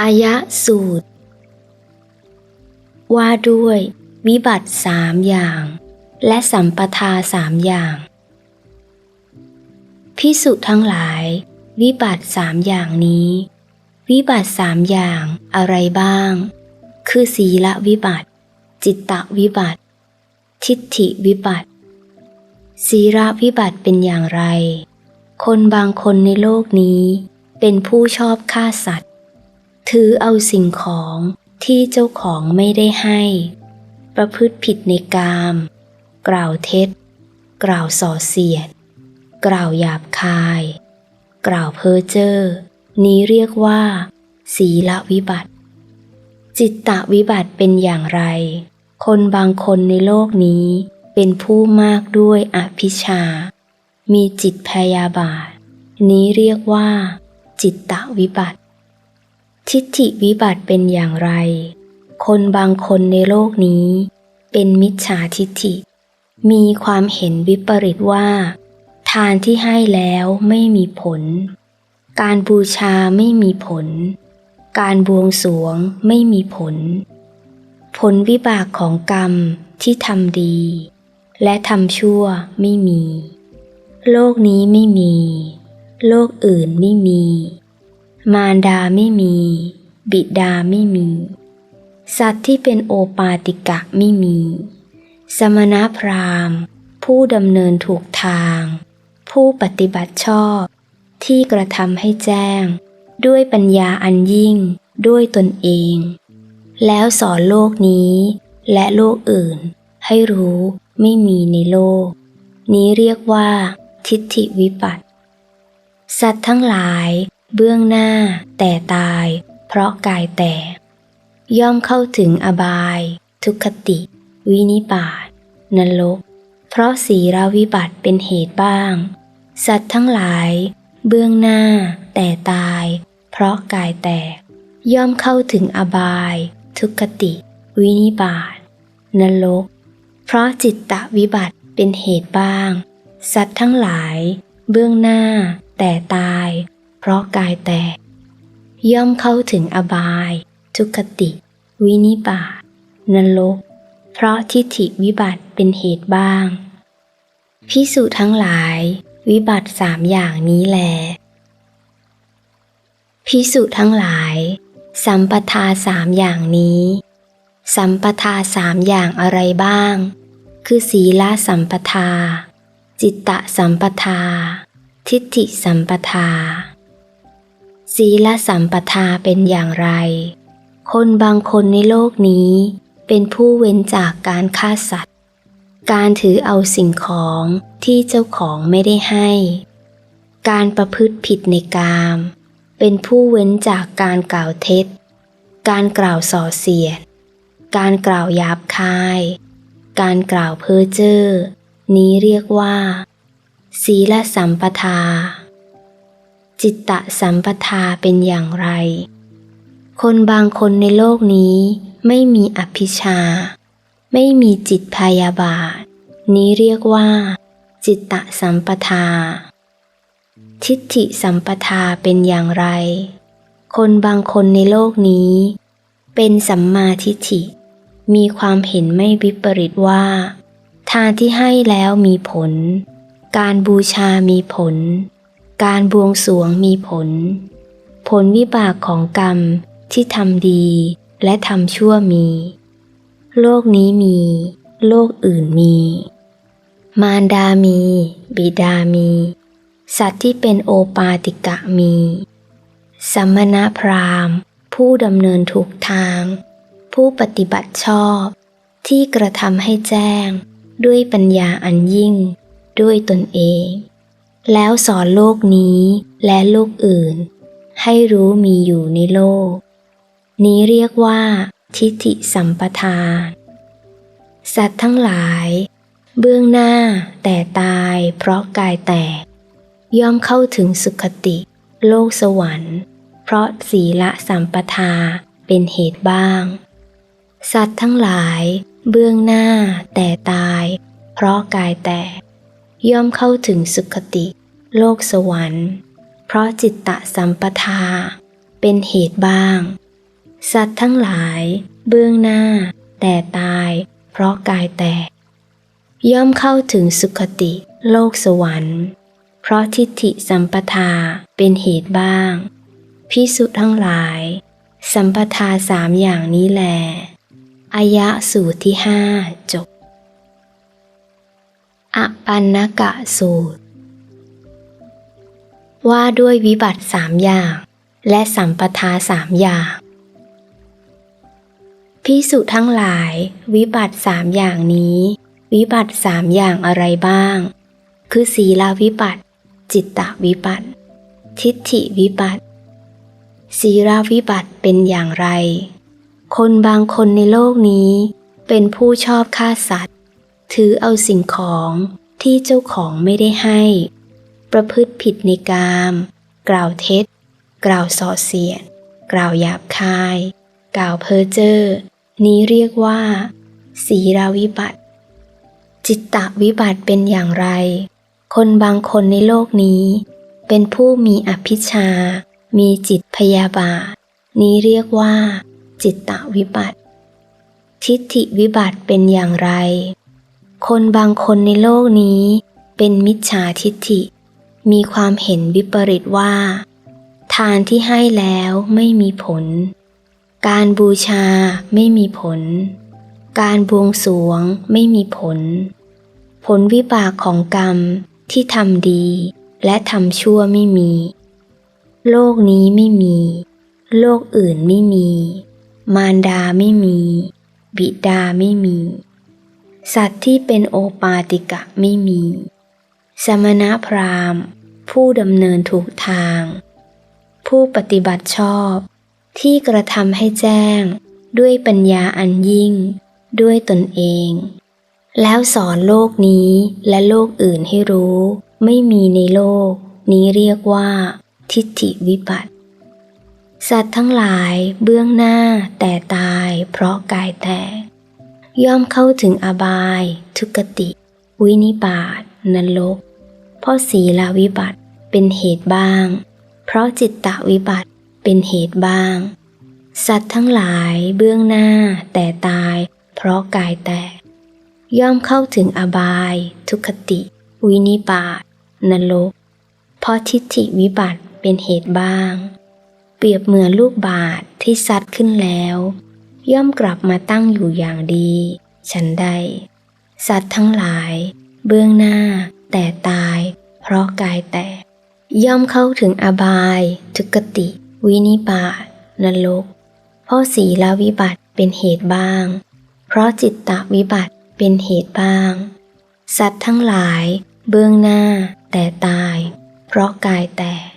อายะสูตร ว่าด้วยวิบัติสามอย่าง และสัมปทาสามอย่าง พิสุทั้งหลาย วิบัติสามอย่างนี้ วิบัติสามอย่างอะไรบ้าง คือศีลวิบัติ จิตตวิบัติ ทิฏฐิวิบัติศีลวิบัติเป็นอย่างไร คนบางคนในโลกนี้ เป็นผู้ชอบฆ่าสัตว์ ถือเอาสิ่งของที่เจ้าของไม่ได้ให้ ประพฤติผิดในกาม กล่าวเท็จ กล่าวส่อเสียด กล่าวหยาบคาย กล่าวเพ้อเจ้อ นี้เรียกว่า ศีลวิบัติ จิตตวิบัติเป็นอย่างไร คนบางคนในโลกนี้เป็นผู้มากด้วยอภิชา มีจิตพยาบาท นี้เรียกว่า จิตตวิบัติ ทิฏฐิวิบัติเป็นอย่างไร คนบางคนในโลกนี้ เป็นมิจฉาทิฏฐิ มีความเห็นวิปริตว่า ทานที่ให้แล้วไม่มีผล การบูชาไม่มีผล การบวงสรวงไม่มีผล ผลวิบากของกรรมที่ทำดี และทำชั่วไม่มี โลกนี้ไม่มี โลกอื่นไม่มี มารดาไม่มี บิดาไม่มี สัตว์ที่เป็นโอปาติกะไม่มี สมณพราหมณ์ ผู้ดำเนินถูกทาง ผู้ปฏิบัติชอบ ที่กระทำให้แจ้ง ด้วยปัญญาอันยิ่งด้วยตนเอง แล้วสอนโลกนี้ และโลกอื่น ให้รู้ไม่มีในโลก นี้เรียกว่า ทิฏฐิวิปัตสัตว์ทั้งหลาย เบื้องหน้า แต่ตาย เพราะกายแตก ย่อมเข้าถึงอบาย ทุกขติ วินิบาตนรก เพราะศีลวิบัติเป็นเหตุบ้าง สัตว์ทั้งหลาย เบื้องหน้า แต่ตาย เพราะกายแตก ย่อมเข้าถึงอบาย ทุกขติ วินิบาตนรก เพราะจิตตวิบัติเป็นเหตุบ้าง สัตว์ทั้งหลาย เบื้องหน้า แต่ตาย ราะกายแตก ย่อมเข้าถึงอบาย ทุกขติ วินิบาตนรก เพราะทิฏฐิวิบัติเป็นเหตุบ้าง พิสุทั้งหลาย วิบัติสามอย่างนี้แล พิสุทั้งหลาย สัมปทาสามอย่างนี้ สัมปทาสามอย่างอะไรบ้าง คือศีลสัมปทา จิตตสัมปทาทิฏฐิสัมปทา ศีลสัมปทาเป็นอย่างไร คนบางคนในโลกนี้ เป็นผู้เว้นจากการฆ่าสัตว์ การถือเอาสิ่งของที่เจ้าของไม่ได้ให้ การประพฤติผิดในกาม เป็นผู้เว้นจากการกล่าวเท็จ การกล่าวส่อเสียด การกล่าวหยาบคาย การกล่าวเพ้อเจ้อ นี้เรียกว่า ศีลสัมปทา จิตตะสัมปทาเป็นอย่างไร คนบางคนในโลกนี้ไม่มีอภิชา ไม่มีจิตพยาบาท นี้เรียกว่า จิตตะสัมปทา ทิฏฐิสัมปทาเป็นอย่างไร คนบางคนในโลกนี้ เป็นสัมมาทิฏฐิ มีความเห็นไม่วิปริตว่า ทานที่ให้แล้วมีผล การบูชามีผล การบวงสวงมีผล ผลวิบากของกรรมที่ทำดีและทำชั่วมี โลกนี้มี โลกอื่นมี มารดามี บิดามี สัตว์ที่เป็นโอปาติกะมี สัมมณพราหมณ์ ผู้ดำเนินถูกทาง ผู้ปฏิบัติชอบ ที่กระทำให้แจ้ง ด้วยปัญญาอันยิ่ง ด้วยตนเอง แล้วสอนโลกนี้และโลกอื่น ให้รู้มีอยู่ในโลก นี้เรียกว่า ทิฏฐิสัมปทานสัตว์ทั้งหลาย เบื้องหน้าแต่ตายเพราะกายแตก ย่อมเข้าถึงสุขติ โลกสวรรค์ เพราะศีละสัมปทาเป็นเหตุบ้าง สัตว์ทั้งหลาย เบื้องหน้าแต่ตาย เพราะกายแตก ย่อมเข้าถึงสุขติ โลกสวรรค์ เพราะจิตตะสัมปทา เป็นเหตุบ้าง สัตว์ทั้งหลาย เบื้องหน้า แต่ตาย เพราะกายแตก ย่อมเข้าถึงสุคติ โลกสวรรค์ เพราะทิฏฐิสัมปทาเป็นเหตุบ้าง พิสุทั้งหลาย สัมปทาสามอย่างนี้แลอายะสูตรที่ห้าจบ อปันนกะสูตร ว่าด้วยวิบัติสามอย่าง และสัมปทาสามอย่างพิสุทั้งหลาย วิบัติสามอย่างนี้ วิบัติสามอย่างอะไรบ้าง คือศีลาวิบัติ จิตตวิบัติ ทิฏฐิวิบัติศีลาวิบัติเป็นอย่างไร คนบางคนในโลกนี้ เป็นผู้ชอบฆ่าสัตว์ ถือเอาสิ่งของที่เจ้าของไม่ได้ให้ ประพฤติผิดในกาม กล่าวเท็จ กล่าวส่อเสียด กล่าวหยาบคาย กล่าวเพ้อเจ้อ นี้เรียกว่า ศีราวิบัติ จิตตวิบัติเป็นอย่างไร คนบางคนในโลกนี้ เป็นผู้มีอภิชา มีจิตพยาบาท นี้เรียกว่า จิตตวิบัติ ทิฏฐิวิบัติเป็นอย่างไร คนบางคนในโลกนี้เป็นมิจฉาทิฏฐิ มีความเห็นวิปริตว่า ทานที่ให้แล้วไม่มีผล การบูชาไม่มีผล การบวงสวงไม่มีผล ผลวิบากของกรรมที่ทำดีและทำชั่วไม่มี โลกนี้ไม่มี โลกอื่นไม่มี มารดาไม่มี บิดาไม่มี สัตว์ที่เป็นโอปาติกะไม่มี สมณพราหมณ์ ผู้ดำเนินถูกทาง ผู้ปฏิบัติชอบ ที่กระทำให้แจ้ง ด้วยปัญญาอันยิ่ง ด้วยตนเอง แล้วสอนโลกนี้และโลกอื่นให้รู้ ไม่มีในโลก นี้เรียกว่า ทิฏฐิวิบัติ สัตว์ทั้งหลายเบื้องหน้าแต่ตายเพราะกายแตก ย่อมเข้าถึงอบาย ทุกติ วินิบาตนรกเพราะศีลาวิบัติเป็นเหตุบ้าง เพราะจิตตวิบัติเป็นเหตุบ้าง สัตว์ทั้งหลายเบื้องหน้าแต่ตาย เพราะกายแตก ย่อมเข้าถึงอบาย ทุกติ วินิบาตนรกเพราะทิฏฐิวิบัติเป็นเหตุบ้าง เปรียบเหมือนลูกบาศก์ที่ซัดขึ้นแล้ว ย่อมกลับมาตั้งอยู่อย่างดี ฉันใด สัตว์ทั้งหลาย เบื้องหน้า แต่ตาย เพราะกายแตก ย่อมเข้าถึงอบาย ทุกติ วินิบาตนรกเพราะศีลวิบัติเป็นเหตุบ้าง เพราะจิตตวิบัติเป็นเหตุบ้าง สัตว์ทั้งหลาย เบื้องหน้า แต่ตาย เพราะกายแตก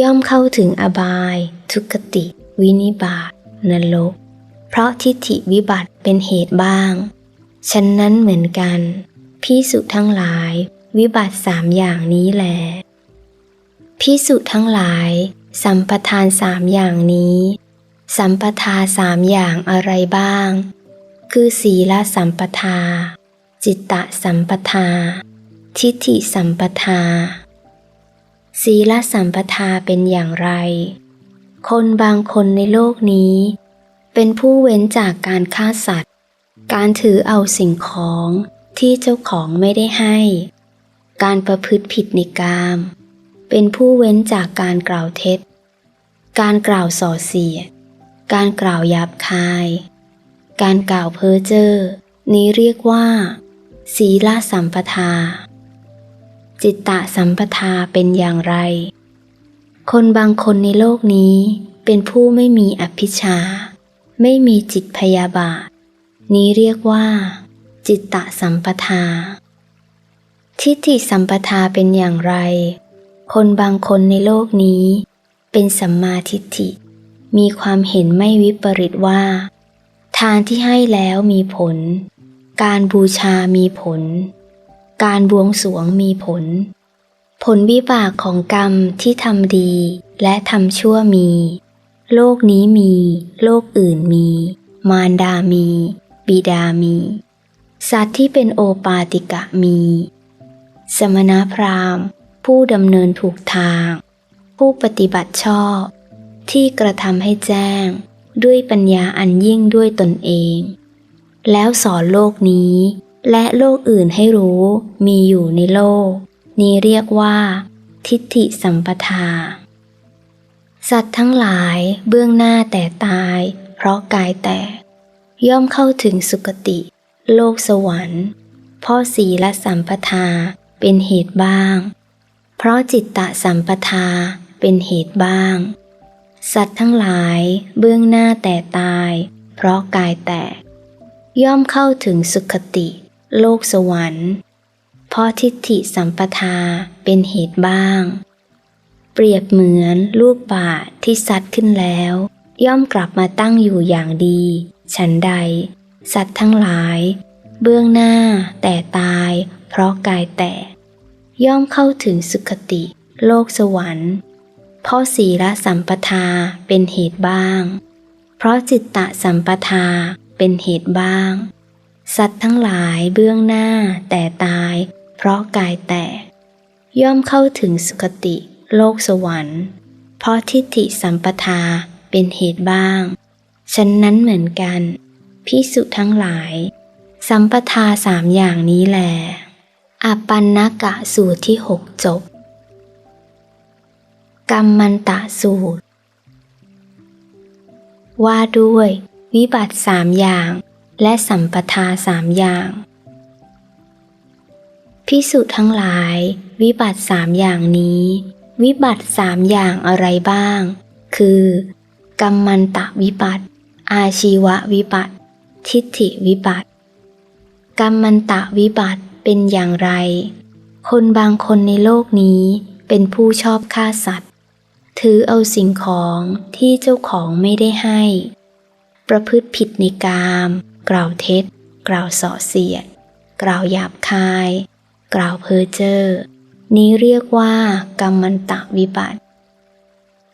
ย่อมเข้าถึงอบาย ทุกติ วินิบาตนรก เพราะทิฏฐิวิบัติเป็นเหตุบ้าง ฉันนั้นเหมือนกันพิสุทั้งหลายวิบัติสามอย่างนี้แหลพิสุทั้งหลาย สัมปทานสามอย่างนี้ สัมปทาสามอย่างอะไรบ้าง คือศีลสัมปทา จิตตสัมปทา ทิฏฐิสัมปทา ศีลสัมปทาเป็นอย่างไร คนบางคนในโลกนี้ เป็นผู้เว้นจากการฆ่าสัตว์ การถือเอาสิ่งของที่เจ้าของไม่ได้ให้ การประพฤติผิดในกาม เป็นผู้เว้นจากการกล่าวเท็จ การกล่าวส่อเสียด การกล่าวหยาบคาย การกล่าวเพ้อเจ้อ นี้เรียกว่า ศีลสัมปทา จิตตะสัมปทาเป็นอย่างไร คนบางคนในโลกนี้เป็นผู้ไม่มีอภิชา ไม่มีจิตพยาบาท นี้เรียกว่า จิตตะสัมปทา ทิฏฐิสัมปทาเป็นอย่างไร คนบางคนในโลกนี้ เป็นสัมมาทิฏฐิ มีความเห็นไม่วิปริตว่า ทานที่ให้แล้วมีผล การบูชามีผล การบวงสรวงมีผล ผลวิบากของกรรมที่ทำดีและทำชั่วมี โลกนี้มี โลกอื่นมี มารดามี บิดามี สัตว์ที่เป็นโอปาติกะมี สมณพราหมณ์ ผู้ดำเนินถูกทาง ผู้ปฏิบัติชอบ ที่กระทำให้แจ้ง ด้วยปัญญาอันยิ่งด้วยตนเอง แล้วสอนโลกนี้ และโลกอื่นให้รู้มีอยู่ในโลก นี้เรียกว่า ทิฏฐิสัมปทา สัตว์ทั้งหลายเบื้องหน้าแต่ตาย เพราะกายแตก ย่อมเข้าถึงสุคติ โลกสวรรค์ เพราะศีลสัมปทาเป็นเหตุบ้าง เพราะจิตตะสัมปทาเป็นเหตุบ้าง สัตว์ทั้งหลายเบื้องหน้าแต่ตาย เพราะกายแตก ย่อมเข้าถึงสุคติ โลกสวรรค์ เพราะทิฏฐิสัมปทาเป็นเหตุบ้าง เปรียบเหมือนลูกป่าที่ซัดขึ้นแล้ว ย่อมกลับมาตั้งอยู่อย่างดี ฉันใด สัตว์ทั้งหลาย เบื้องหน้าแต่ตาย เพราะกายแตกย่อมเข้าถึงสุคติ โลกสวรรค์ เพราะศีลสัมปทาเป็นเหตุบ้าง เพราะจิตตะสัมปทาเป็นเหตุบ้าง สัตว์ทั้งหลายเบื้องหน้าแต่ตาย เพราะกายแตกย่อมเข้าถึงสุคติ โลกสวรรค์ เพราะทิฏฐิสัมปทาเป็นเหตุบ้าง ฉันนั้นเหมือนกันพิสุทั้งหลาย สัมปทาสามอย่างนี้แหลอปันนกะสูตรที่หกจบ กรรมมันตะสูตร ว่าด้วย วิบัติสามอย่าง และสัมปทาสามอย่างพิสุทั้งหลาย วิบัติสามอย่างนี้ วิบัติสามอย่างอะไรบ้าง คือ กรรมันตะวิบัติ อาชีววิบัติ ทิฏฐิวิบัติ กรรมันตะวิบัติเป็นอย่างไร คนบางคนในโลกนี้เป็นผู้ชอบฆ่าสัตว์ ถือเอาสิ่งของที่เจ้าของไม่ได้ให้ ประพฤติผิดในกาม กล่าวเท็จ กล่าวส่อเสียด กล่าวหยาบคาย กล่าวเพ้อเจ้อ นี้เรียกว่ากรรมันตะวิบัติ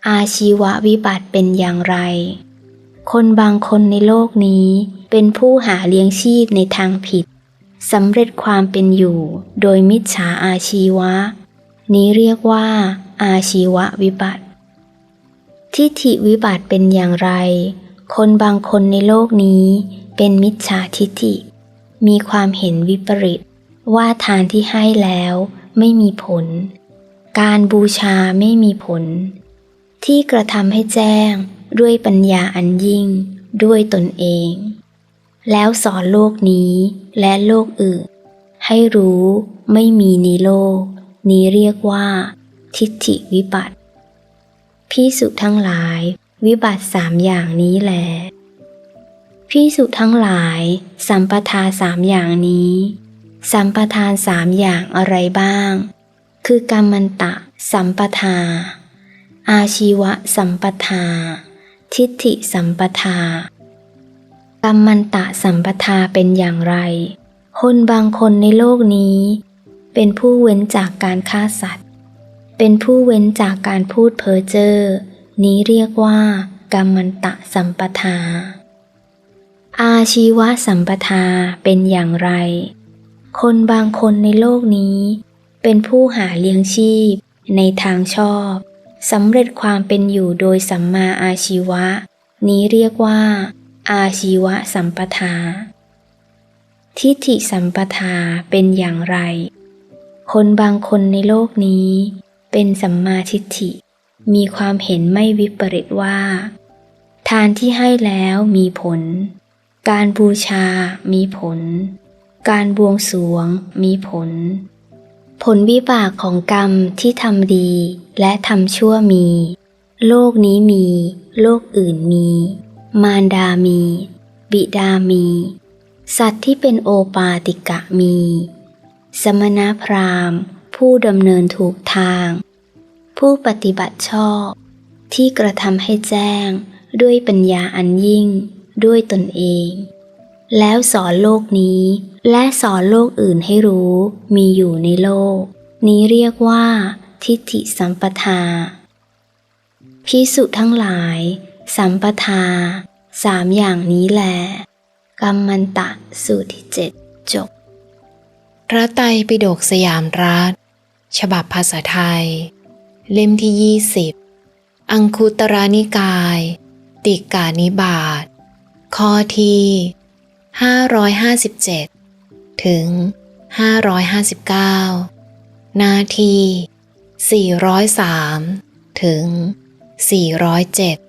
อาชีววิบัติเป็นอย่างไร คนบางคนในโลกนี้เป็นผู้หาเลี้ยงชีพในทางผิดสำเร็จความเป็นอยู่โดยมิจฉาอาชีวะ นี้เรียกว่า อาชีววิบัติ ทิฏฐิวิบัติเป็นอย่างไร คนบางคนในโลกนี้เป็นมิจฉาทิฏฐิ มีความเห็นวิปริต ว่าทานที่ให้แล้ว ไม่มีผล การบูชาไม่มีผล ที่กระทำให้แจ้งด้วยปัญญาอันยิ่งด้วยตนเอง แล้วสอนโลกนี้และโลกอื่น ให้รู้ไม่มีในโลก นี้เรียกว่า ทิฏฐิวิบัติพิสุทั้งหลายวิบัติสามอย่างนี้แหลพิสุทั้งหลายสัมปทาสามอย่างนี้ สัมปทานสามอย่างอะไรบ้าง คือกรรมันตะ สัมปทา อาชีวะสัมปทา ทิฏฐิสัมปทากรรมันตะสัมปทาเป็นอย่างไร คนบางคนในโลกนี้ เป็นผู้เว้นจากการฆ่าสัตว์ เป็นผู้เว้นจากการพูดเพ้อเจ้อ นี้เรียกว่ากรรมันตะสัมปทา อาชีวะสัมปทาเป็นอย่างไร คนบางคนในโลกนี้ เป็นผู้หาเลี้ยงชีพ ในทางชอบสำเร็จความเป็นอยู่โดยสัมมาอาชีวะ นี้เรียกว่า อาชีวะสัมปทา ทิฏฐิสัมปทาเป็นอย่างไร คนบางคนในโลกนี้ เป็นสัมมาทิฏฐิ มีความเห็นไม่วิปริตว่า ทานที่ให้แล้วมีผล การบูชามีผล การบวงสวงมีผล ผลวิบากของกรรมที่ทำดีและทำชั่วมี โลกนี้มี โลกอื่นมี มารดามี บิดามี สัตว์ที่เป็นโอปาติกะมี สมณพราหมณ์ ผู้ดำเนินถูกทาง ผู้ปฏิบัติชอบ ที่กระทำให้แจ้งด้วยปัญญาอันยิ่งด้วยตนเอง แล้วสอนโลกนี้ และสอนโลกอื่นให้รู้ มีอยู่ในโลก นี้เรียกว่า ทิฏฐิสัมปทาพิสุทั้งหลาย สัมปทา สามอย่างนี้แหลกรรมันตะสูตรที่เจ็ดจบพระไตรปิฎกสยามรัฐ ฉบับภาษาไทย เล่มที่20อังคุตรานิกาย ติกานิบาตข้อที่ 557 ถึง 559หน้าที่403 ถึง 407